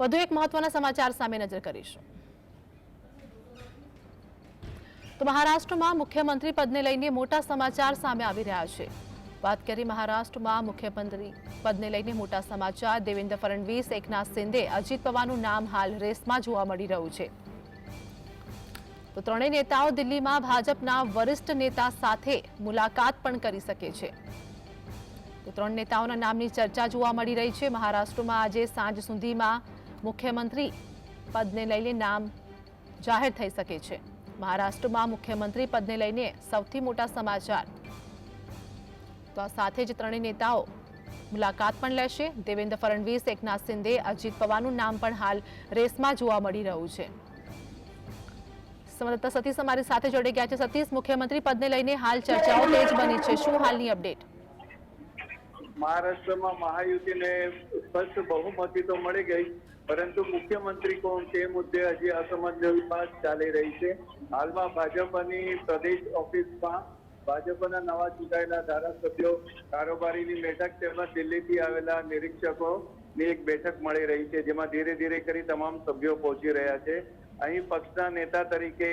વધુ એક મહત્વના સમાચાર સામે નજર કરીશું. તો મહારાષ્ટ્રમાં મુખ્યમંત્રી પદને લઈને મોટા સમાચાર સામે આવી રહ્યા છે. વાત કરી મહારાષ્ટ્રમાં મુખ્યમંત્રી પદને લઈને મોટા સમાચાર. દેવેન્દ્ર ફડણવીસ, એકનાથ શિંદે, અજીત પવારનું નામ હાલ રેસમાં જોવા મળી રહ્યું છે. તો ત્રણેય નેતાઓ દિલ્હીમાં ભાજપના વરિષ્ઠ નેતા સાથે મુલાકાત પણ કરી શકે છે. તો ત્રણ નેતાઓના નામની ચર્ચા જોવા મળી રહી છે. મહારાષ્ટ્રમાં આજે સાંજ સુધીમાં મુખ્યમંત્રી પદને લઈને નામ જાહેર થઈ શકે છે. મહારાષ્ટ્રમાં મુખ્યમંત્રી પદને લઈને સૌથી મોટા સમાચાર. તો આ સાથે જ ત્રણેય નેતાઓ મુલાકાત પણ લેશે. દેવેન્દ્ર ફડણવીસ, એકનાથ શિંદે, અજીત પવારનું નામ પણ હાલ રેસમાં જોવા મળી રહ્યું છે. સંવાદદાતા સતીશ અમારી સાથે જોડાઈ ગયા છે. સતીશ, મુખ્યમંત્રી પદને લઈને હાલ ચર્ચાઓ તેજ બની છે. શું હાલની અપડેટ? મહારાષ્ટ્રમાં મહાયુતિને સ્પષ્ટ બહુમતી તો મળી ગઈ. પરંતુ મુખ્યમંત્રી કોણ તે મુદ્દે હજી અસમંજસ ચાલી રહી છે. હાલમાં ભાજપની પ્રદેશ ઓફિસમાં ભાજપના નવા ચૂંટાયેલા ધારાસભ્યો કારોબારીની બેઠક તેમજ દિલ્હીથી આવેલા નિરીક્ષકોની એક બેઠક મળી રહી છે, જેમાં ધીરે ધીરે કરી તમામ સભ્યો પહોંચી રહ્યા છે. અહીં પક્ષના નેતા તરીકે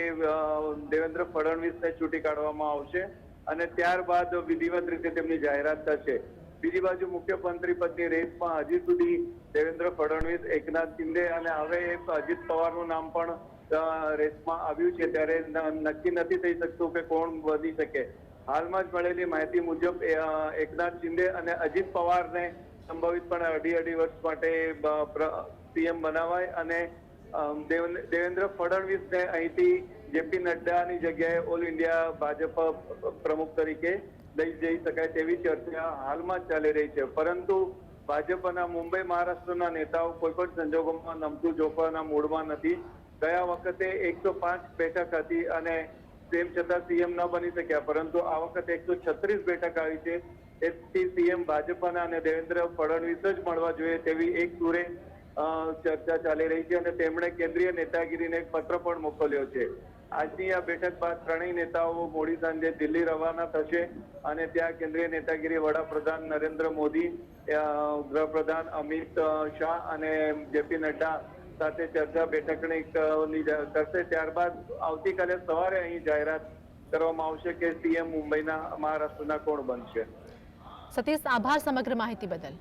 દેવેન્દ્ર ફડણવીસને ચૂંટી કાઢવામાં આવશે અને ત્યારબાદ વિધિવત રીતે તેમની જાહેરાત થશે. બીજી બાજુ મુખ્યમંત્રી પદની રેસમાં હજી સુધી દેવેન્દ્ર ફડણવીસ, એકનાથ શિંદે અને હવે અજીત પવારનું નામ પણ રેસમાં આવ્યું છે. ત્યારે નક્કી નથી થઈ શકતું કે કોણ વધી શકે. હાલમાં જ મળેલી માહિતી મુજબ એકનાથ શિંદે અને અજીત પવારને સંભવિત પણ અઢી અઢી વર્ષ માટે સીએમ બનાવાય અને દેવેન્દ્ર ફડણવીસને અહીંથી જેપી નડ્ડાની જગ્યાએ ઓલ ઇન્ડિયા ભાજપ પ્રમુખ તરીકે લઈ જઈ શકાય તેવી ચર્ચા હાલમાં ચાલી રહી છે. પરંતુ ભાજપના મુંબઈ મહારાષ્ટ્રના નેતાઓ કોઈ પણ સંજોગોમાં નમતું જોખવાના મૂડમાં નથી. ગયા વખતે એકસો પાંચ બેઠક હતી અને તેમ છતાં સીએમ ન બની શક્યા. પરંતુ આ વખતે એકસો છત્રીસ બેઠક આવી છે. એથી સીએમ ભાજપના અને દેવેન્દ્ર ફડણવીસ જ મળવા જોઈએ તેવી એક સુરે ચર્ચા ચાલી રહી છે અને તેમણે કેન્દ્રીય નેતાગીરીને એક પત્ર પણ મોકલ્યો છે. આજની આ બેઠક બાદ ત્રણેય નેતાઓ મોડી સાંજે દિલ્હી રવાના થશે અને ત્યાં કેન્દ્રીય નેતાગીરી વડાપ્રધાન નરેન્દ્ર મોદી ગૃહપ્રધાન અમિત શાહ અને જેપી નડ્ડા સાથે ચર્ચા બેઠકની કરશે. ત્યારબાદ આવતીકાલે સવારે અહીં જાહેરાત કરવામાં આવશે કે સીએમ મુંબઈના મહારાષ્ટ્રના કોણ બનશે. સતીશ, આભાર સમગ્ર માહિતી બદલ.